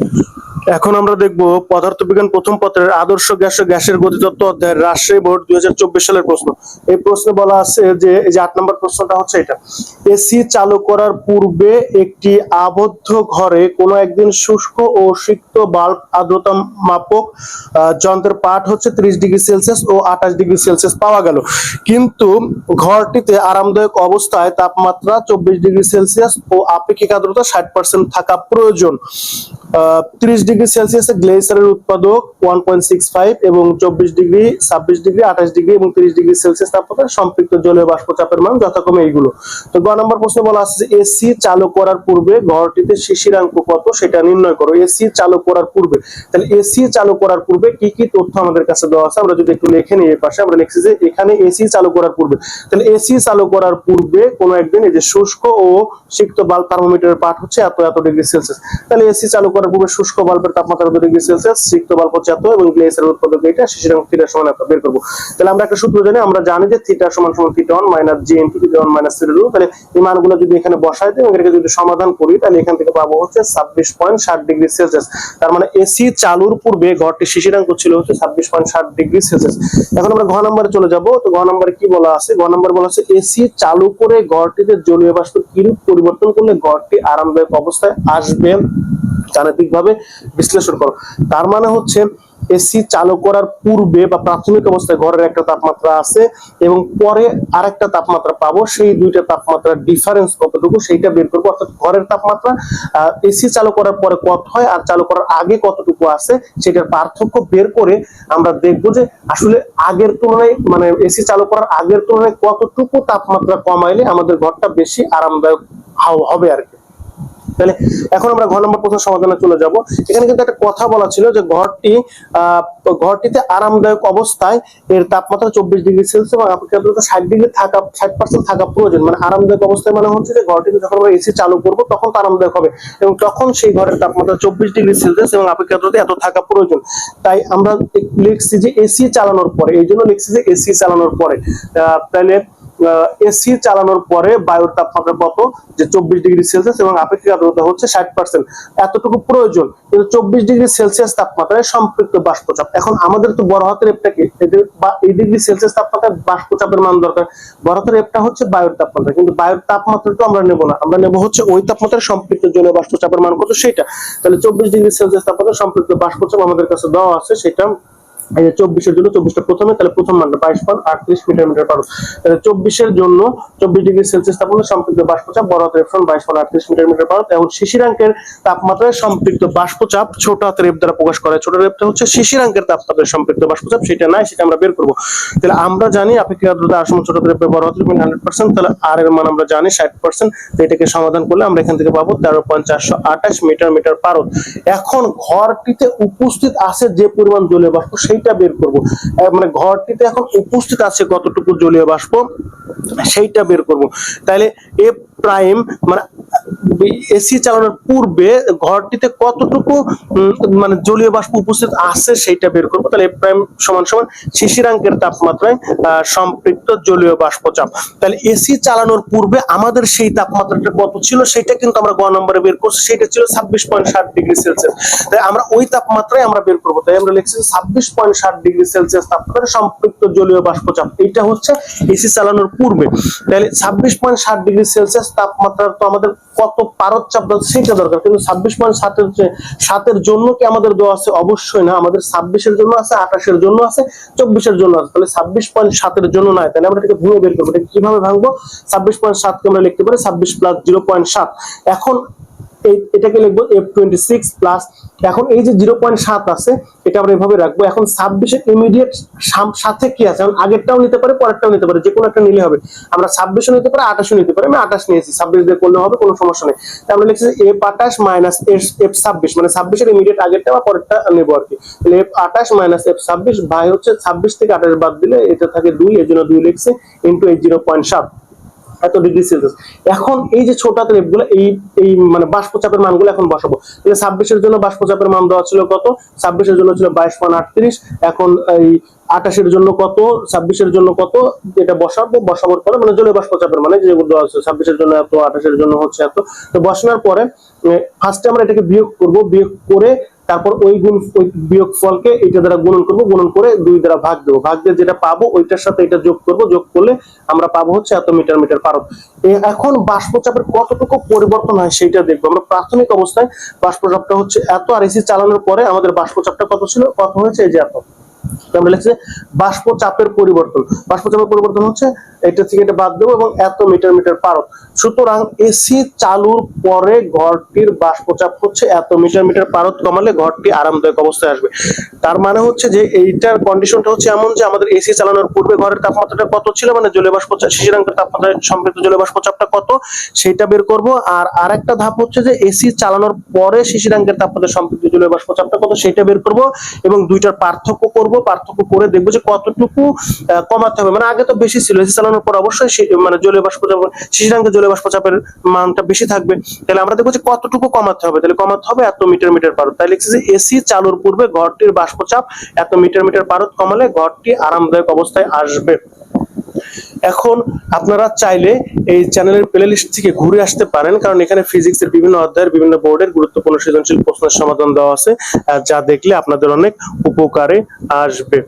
Yeah. এখন আমরা দেখব পদার্থবিজ্ঞান প্রথম পত্রের আদর্শ গ্যাস ও গ্যাসের গতিতত্ত্ব অধ্যায়ের রাজশাহী বোর্ড দুই সালের প্রশ্ন। এই প্রশ্নে বলা আছে যে, এই যে আট নম্বর প্রশ্নটা হচ্ছে এটা। এসি চালু করার পূর্বে একটি আবদ্ধ ঘরে কোনো একদিন শুষ্ক ও সিক্ত বাল্ব আর্দ্রতা মাপক যন্ত্রের পাঠ হচ্ছে ত্রিশ ডিগ্রি সেলসিয়াস ও আঠাশ ডিগ্রি সেলসিয়াস পাওয়া গেল। কিন্তু ঘরটিতে আরামদায়ক অবস্থায় তাপমাত্রা চব্বিশ ডিগ্রি সেলসিয়াস ও আপেক্ষিক আর্দ্রতা ষাট পার্সেন্ট থাকা প্রয়োজন। ত্রিশ ডিগ্রি সেলসিয়াসে গ্লেসারের উৎপাদক ওয়ান পয়েন্ট সিক্স ফাইভ এবং চব্বিশ ডিগ্রি, ছাব্বিশ ডিগ্রি, আঠাশ ডিগ্রি এবং তিরিশ ডিগ্রি সেলসিয়াস তাপমাত্রা সম্পৃক্ত জলীয় বাষ্প চাপের মান যথাক্রমে এইগুলো। তো গ নম্বর প্রশ্ন বলা আছে যে এসি চালু করার পূর্বে ঘরটিতে শিশিরাঙ্ক কত সেটা নির্ণয় করো। এসি চালু করার পূর্বে। তাহলে এসি চালু করার পূর্বে কি কি তথ্য আমাদের কাছে দেওয়া আছে আমরা যদি একটু লিখে নিই এই পাশে, আমরা লিখছি যে এখানে এসি চালু করার পূর্বে। তাহলে এসি চালু করার পূর্বে কোনো একদিন এই যে শুষ্ক ও সিক্ত বাল্ব থার্মোমিটারের পাঠ হচ্ছে এত এত ডিগ্রি সেলসিয়াস। তাহলে এসি চালু করার পূর্বে শুষ্ক বাল্বের তাপমাত্রা কত ডিগ্রি সেলসিয়াস, সিক্ত বাল্ব হচ্ছে এত এবং গ্লেসারের উৎপাদক এটা শিশিরাঙ্ক থিটা সমান এত বের করব। তাহলে আমরা একটা সূত্র জানি, আমরা জানি যে থিটা সমান সমান theta one minus G into theta one minus theta তাহলে এই মানগুলো যদি এখানে বসাই দিই এবং এটাকে যদি সমাধান করি, তাহলে এখান থেকে পাবো হচ্ছে ছাব্বিশ পয়েন্ট ষাট ডিগ্রি সেলসিয়াস। তার মানে এসি চালুর পূর্বে ঘরটি শিশিরাঙ্ক ছিল হচ্ছে ছাব্বিশ পয়েন্ট ষাট ডিগ্রি সেলসিয়াস। এখন আমরা ঘ নম্বরে চলে যাব, তো ঘ নম্বরে কি বলা আছে? ঘ নম্বর বলা আছে, এসি চালু করে ঘরটিতে জলীয় বাষ্প কিরূপ পরিবর্তন করলে ঘরটি আরামদায়ক অবস্থায় আসবে? গাণিতিক ভাবে বিশ্লেষণ করো। তার মানে হচ্ছে এসি চালু করার পূর্বে বা প্রাথমিক অবস্থায় ঘরের একটা তাপমাত্রা আছে এবং পরে আরেকটা তাপমাত্রা পাবো, সেই দুইটা তাপমাত্রার ডিফারেন্স কতটুকু সেইটা বের করব। অর্থাৎ ঘরের তাপমাত্রা এসি চালু করার পরে কত হয় আর চালু করার আগে কতটুকু আছে সেটার পার্থক্য বের করে আমরা দেখব যে আসলে আগের তুলনায় মানে এসি চালু করার আগের তুলনায় কতটুকু তাপমাত্রা কমাইলে আমাদের ঘরটা বেশি আরামদায়ক হবে আর কি। তাহলে এখন আমরা ঘ নম্বর প্রশ্ন সমাধানে চলে যাব। এখানে কিন্তু একটা কথা বলা ছিল যে ঘরটি ঘরটিতে আরামদায়ক অবস্থায় এর তাপমাত্রা চব্বিশ ডিগ্রি সেলসিয়াস এবং আর্দ্রতা ষাট ডিগ্রি থাকা, ষাট পার্সেন্ট থাকা প্রয়োজন। মানে আরামদায়ক অবস্থায় মানে হচ্ছে যে ঘরটিতে যখন আমরা এসি চালু করব তখন তো আরামদায়ক হবে এবং তখন সেই ঘরের তাপমাত্রা চব্বিশ ডিগ্রি সেলসিয়াস এবং আপেক্ষিক আর্দ্রতা এত থাকা প্রয়োজন। তাই আমরা লিখছি যে এসি চালানোর পরে, এই জন্য লিখছি যে এসি চালানোর পরে। তাহলে এসি চালানোর পরে বায়ুর তাপমাত্রা কত? যে চব্বিশ ডিগ্রি সেলসিয়াস এবং আপেক্ষিক আর্দ্রতা হচ্ছে ষাট পার্সেন্ট এতটুকু প্রয়োজন, কিন্তু চব্বিশ ডিগ্রি সেলসিয়াস তাপমাত্রায় সম্পৃক্ত বাষ্পচাপ। এখন আমাদের তো বড় হাতের এপটাকে এদের বা এই ডিগ্রি সেলসিয়াস তাপমাত্রায় বাষ্পচাপের মান দরকার। বড় হাতের এপটা হচ্ছে বায়ুর তাপমাত্রা, কিন্তু বায়ুর তাপমাত্রা তো আমরা নেব না। আমরা নেব হচ্ছে ওই তাপমাত্রায় সম্পৃক্ত জলীয় বাষ্পচাপের মান কত? সেটা তাহলে চব্বিশ ডিগ্রি সেলসিয়াস তাপমাত্রা সম্পৃক্ত বাষ্পচাপ আমাদের কাছে দেওয়া আছে, সেটা এই যে চব্বিশের জন্য চব্বিশটা প্রথমে, তাহলে প্রথম মানটা বাইশ পয়েন্ট আটত্রিশ মিটার মিটার পারো তাহলে চব্বিশের জন্য চব্বিশ ডিগ্রি সেলসিয়াস তাপমাত্রা সম্পৃক্ত বাষ্পচাপ বড় হাতের এফ বাইশ পয়েন্ট আটত্রিশ মিটার মিটার পারো এবং শিশিরাঙ্কের তাপমাত্রায় সম্পৃক্ত বাষ্পচাপ ছোট হাতের এফ দ্বারা প্রকাশ করে ছোট রেপটা হচ্ছে শিশিরাঙ্কের তাপমাত্রায় সম্পৃক্ত বাষ্পচাপ, সেটা নাই, সেটা আমরা বের করব। তাহলে আমরা জানি আপেক্ষিক আর্দ্রতা আর ছোট হাতের বড় হাতের হান্ড্রেড পার্সেন্ট তাহলে আর এর মান আমরা জানি ষাট পার্সেন্ট এটাকে সমাধান করলে আমরা এখান থেকে পাবো তেরো পয়েন্ট চারশো আঠাশ মিটার মিটার পারদ এখন ঘরটিতে উপস্থিত আছে যে পরিমাণ জলীয় বাষ্প সেইটা বের করব। মানে ঘরটিতে এখন উপস্থিত আছে কতটুকু জলীয় বাষ্প, সেইটা বের করব। তাহলে এ প্রাইম মানে এসি চালানোর পূর্বে ঘরটিতে কতটুকু মানে জলীয় বাষ্প উপস্থিত আছে সেইটা বের করব। তাহলে প্রাইম সমান সমান শিশিরাঙ্কের তাপমাত্রায় সম্পৃক্ত জলীয় বাষ্প চাপ তাহলে এসি চালানোর পূর্বে আমাদের সেই তাপমাত্রাটা কত ছিল সেটা কিন্তু আমরা গ নম্বরে বের করছি সেটা ছিল ছাব্বিশ পয়েন্ট ষাট ডিগ্রি সেলসিয়াস। তাই আমরা ওই তাপমাত্রায় আমরা বের করব। তাই আমরা লিখছি ছাব্বিশ পয়েন্ট ষাট ডিগ্রি সেলসিয়াস তাপমাত্রা সম্পৃক্ত জলীয় বাষ্প চাপ এইটা হচ্ছে এসি চালানোর পূর্বে। তাহলে ছাব্বিশ পয়েন্ট ষাট ডিগ্রি সেলসিয়াস তাপমাত্রার তো আমাদের কত পারদ চাপ সেটা দরকার। কিন্তু ছাব্বিশ পয়েন্ট সাতের সাতের জন্য কি আমাদের দেওয়া আছে? অবশ্যই না। আমাদের ছাব্বিশের জন্য আছে, আঠাশের জন্য আছে, চব্বিশের জন্য আছে। তাহলে ছাব্বিশ পয়েন্ট সাতের জন্য নয়। তাহলে আমরা এটাকে ভেঙে বের করব। এটা কীভাবে ভাঙবো? ছাব্বিশ পয়েন্ট সাতকে আমরা লিখতে পারি ছাব্বিশ প্লাস জিরো পয়েন্ট সাত। এখন এটাকে লিখব এফ টোয়েন্টি সিক্স প্লাস এখন এই যে জিরো পয়েন্ট সাত আছে, এটা আমরা এভাবে রাখব। এখন ছাব্বিশের ইমিডিয়েট সাথে কি আছে? এখন আগেরটাও নিতে পারে, পরেরটাও নিতে পারে যে কোনো একটা নিলে হবে। আমরা ছাব্বিশও নিতে পারি, আঠাশও নিতে পারি, আমি আঠাশ নিয়েছি। ছাব্বিশ দিয়ে করলে হবে, কোনো সমস্যা নেই। তাই আমরা লিখছি এফ আঠাশ মাইনাস এফ ছাব্বিশ মানে ছাব্বিশের ইমিডিয়েট আগেরটা বা পরেরটা নেব আর কি। তাহলে এফ আঠাশ মাইনাস এফ ছাব্বিশ ভাই হচ্ছে ছাব্বিশ থেকে আঠাশ বাদ দিলে এটা থাকে দুই, এর জন্য দুই লিখছে ইন্টু এই জিরো পয়েন্ট সাত। এত ডিগ্রি সেলসিয়াস এখন এই যে ছোট হাতের এগুলো, এই এই মানে বাষ্পচাপের মানগুলো এখন বসাবো। তাহলে ছাব্বিশের জন্য বাষ্পচাপের মান দেওয়া ছিল কত? ছাব্বিশের জন্য ছিল বাইশ পয়েন্ট আটত্রিশ, এখন এই আঠাশের জন্য কত? ছাব্বিশের জন্য কত? এটা বসাবো, বসানোর পরে মানে জলীয় বাষ্পচাপের মানে যেগুলো দেওয়া আছে ছাব্বিশের জন্য এত, আঠাশের জন্য হচ্ছে এত। তো বসানোর পরে ফার্স্টে আমরা এটাকে বিয়োগ করব, বিয়োগ করে তারপর ওই গুণ, ওই বিয়োগ ফলকে এটা দ্বারা গুণন করব, গুণন করে দুই দ্বারা ভাগ দেবো। ভাগ দিয়ে যেটা পাবো, ওইটার সাথে এটা যোগ করব। যোগ করলে আমরা পাবো হচ্ছে এত মিটার মিটার পারদ এখন বাষ্পচাপের কতটুকু পরিবর্তন হয় সেটা দেখব। আমরা প্রাথমিক অবস্থায় বাষ্পচাপটা হচ্ছে এত, আর এসি চালানোর পরে আমাদের বাষ্পচাপটা কত ছিল? কত হয়েছে? এই যে এত। বাষ্প চাপের পরিবর্তন। বাষ্প চাপের পরিবর্তন হচ্ছে, এটা থেকে এটা বাদ দেবো এবং এত মিটার মিটার সুতরাং এসি চালুর পরে ঘরটির বাষ্পচাপ হচ্ছে এত মিটার মিটার পারদ কমালে ঘরটি আরামদায়ক অবস্থায় আসবে। তার মানে হচ্ছে যে এইটার কন্ডিশনটা হচ্ছে এমন যে আমাদের এসি চালানোর পূর্বে ঘরের তাপমাত্রাটা কত ছিল? মানে জলীয় বাষ্প শিশিরাঙ্কের তাপমাত্রা সম্পৃক্ত জলীয় বাষ্পচাপটা কত? সেটা বের করব। আর আরেকটা ধাপ হচ্ছে যে এসি চালানোর পরে শিশিরাঙ্কের তাপমাত্রা সম্পৃক্ত জলীয় বাষ্পচাপটা কত? সেটা বের করব এবং দুইটার পার্থক্য করব। পার্থক্য করে দেখব যে কতটুকু কমাতে হবে। মানে আগে তো বেশি ছিল, এসি চালানোর পর অবশ্যই মানে জলীয় বাষ্পচাপ শিশিরাঙ্গে জলীয় বাষ্পচাপের মানটা বেশি থাকবে, তাহলে আমরা দেখব যে কতটুকু কমাতে হবে। তাহলে কমাতে হবে এত মিটার মিটার পারত তাই লিখছি যে এসি চালুর পূর্বে ঘরটির বাষ্পচাপ এত মিটার মিটার পারত কমালে ঘরটি আরামদায়ক অবস্থায় আসবে। এখন আপনারা চাইলে এই চ্যানেলের প্লে লিস্ট থেকে ঘুরে আসতে পারেন, কারণ এখানে ফিজিক্স এর বিভিন্ন অধ্যায়ের বিভিন্ন বোর্ডের গুরুত্বপূর্ণ সৃজনশীল প্রশ্নের সমাধান দেওয়া আছে যা দেখলে আপনাদের অনেক উপকারে আসবে।